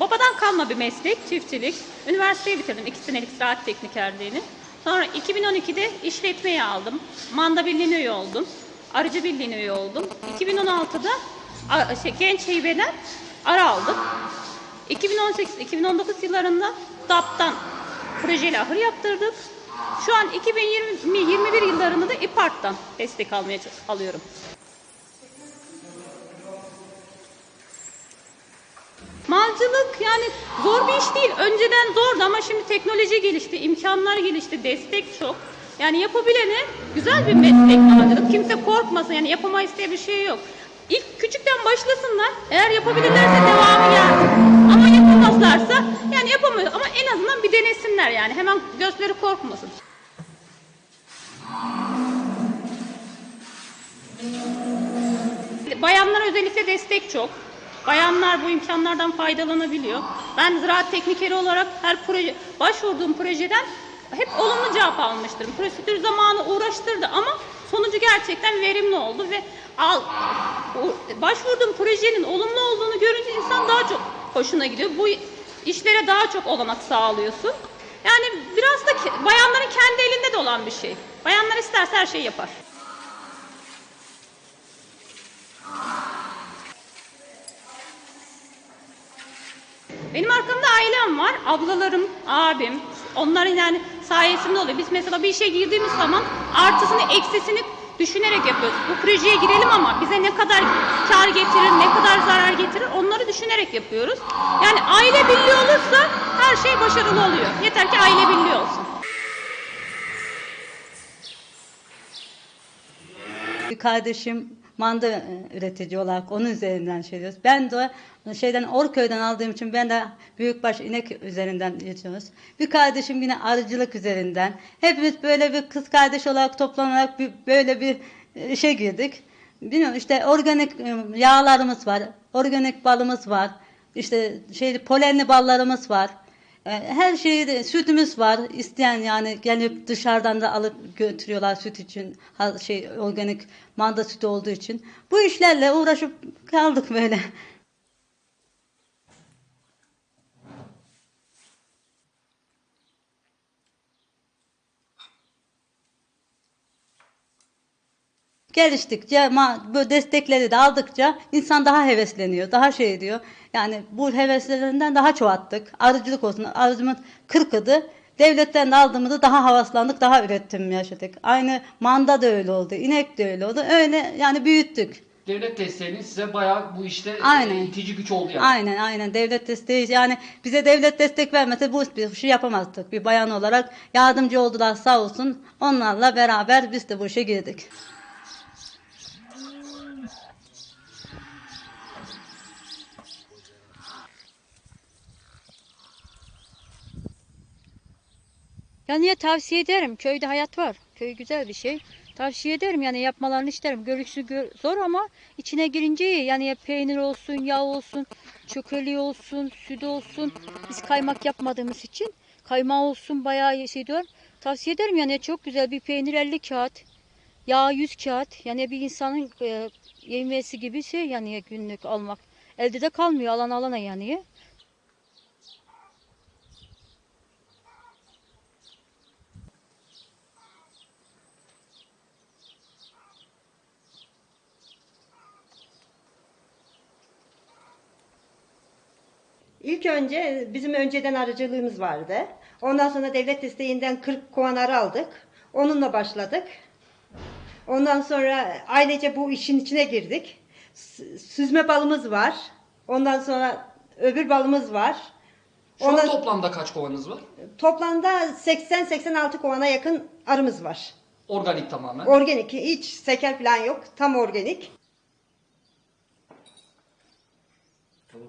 babadan kalma bir meslek, çiftçilik. Üniversiteyi bitirdim, iki senelik ziraat teknikerliğini. Sonra 2012'de işletmeyi aldım. Manda birliğine üye oldum. Arıcı birliğine üye oldum. 2016'da a- şey, genç heybeler ara aldım. 2018-2019 yıllarında DAP'tan projeli ahır yaptırdık. Şu an 2020-21 yıllarında da İPART'tan destek almaya alıyorum. Malcılık yani zor bir iş değil. Önceden zordu ama şimdi teknoloji gelişti, imkanlar gelişti, destek çok. Yani yapabilene güzel bir meslek malcılık. Kimse korkmasın yani yapamayız diye bir şey yok. İlk küçükten başlasınlar. Eğer yapabilirlerse devamı gelsin. Ama yapamazlarsa yani yapamıyor ama en azından bir denesinler yani. Hemen gözleri korkmasın. Bayanlara özellikle destek çok. Bayanlar bu imkanlardan faydalanabiliyor. Ben ziraat teknikeri olarak her proje, başvurduğum projeden hep olumlu cevap almıştım. Prosedür zamanı uğraştırdı ama sonucu gerçekten verimli oldu ve al, başvurduğum projenin olumlu olduğunu görünce insan daha çok hoşuna gidiyor. Bu işlere daha çok olanak sağlıyorsun. Yani biraz da bayanların kendi elinde de olan bir şey. Bayanlar isterse her şeyi yapar. Benim arkamda ailem var. Ablalarım, abim. Onların yani sayesinde oluyor. Biz mesela bir işe girdiğimiz zaman artısını eksisini düşünerek yapıyoruz. Bu projeye girelim ama bize ne kadar kar getirir, ne kadar zarar getirir onları düşünerek yapıyoruz. Yani aile birliği olursa her şey başarılı oluyor. Yeter ki aile birliği olsun. Kardeşim manda e, üretici olarak onun üzerinden şey diyoruz. Ben de şeyden Orköy'den aldığım için ben de büyükbaş inek üzerinden geçiyoruz. Bir kardeşim yine arıcılık üzerinden. Hepimiz böyle bir kız kardeş olarak toplanarak bir, böyle bir e, şey girdik. Bilmiyorum işte organik e, yağlarımız var. Organik balımız var. İşte şey polenli ballarımız var. E, Her şeyi de sütümüz var. İsteyen yani gelip dışarıdan da alıp götürüyorlar süt için. Şey organik manda sütü olduğu için. Bu işlerle uğraşıp kaldık böyle. Geliştikçe bu destekleri de aldıkça insan daha hevesleniyor, daha şey ediyor. Yani bu heveslerinden daha çoğalttık. Arıcılık olsun. Arıcımız 40'ıdı. Devletten de aldığımızda daha havaslandık, daha üretim yaşadık. Aynı manda da öyle oldu, inek de öyle oldu. Öyle yani büyüttük. Devlet desteğinin size bayağı bu işte e, Aynen. itici güç oldu yani. Aynen aynen devlet desteği yani bize devlet destek vermese bu bir şey yapamazdık. Bir bayan olarak yardımcı oldular sağ olsun. Onlarla beraber biz de bu işe girdik. Ya niye tavsiye ederim? Köyde hayat var. Köy güzel bir şey. Tavsiye ederim yani yapmalarını isterim. Görüşü gör- zor ama içine girince iyi. Yani ya peynir olsun, yağ olsun, çökeli olsun, süt olsun. Biz kaymak yapmadığımız için kaymağı olsun bayağı şey diyor. Tavsiye ederim yani çok güzel bir peynir 50 kağıt. Yağ 100 kağıt. Yani bir insanın e, yemesi gibi şey yani günlük almak. Elde de kalmıyor alan alana yani. İlk önce bizim önceden arıcılığımız vardı. Ondan sonra devlet desteğinden 40 kovan aldık. Onunla başladık. Ondan sonra ailece bu işin içine girdik. Süzme balımız var. Ondan sonra öbür balımız var. Şu Ondan, an toplamda kaç kovanız var? Toplamda 80-86 kovana yakın arımız var. Organik tamamen. Organik. Hiç seker falan yok. Tam organik. Tamam,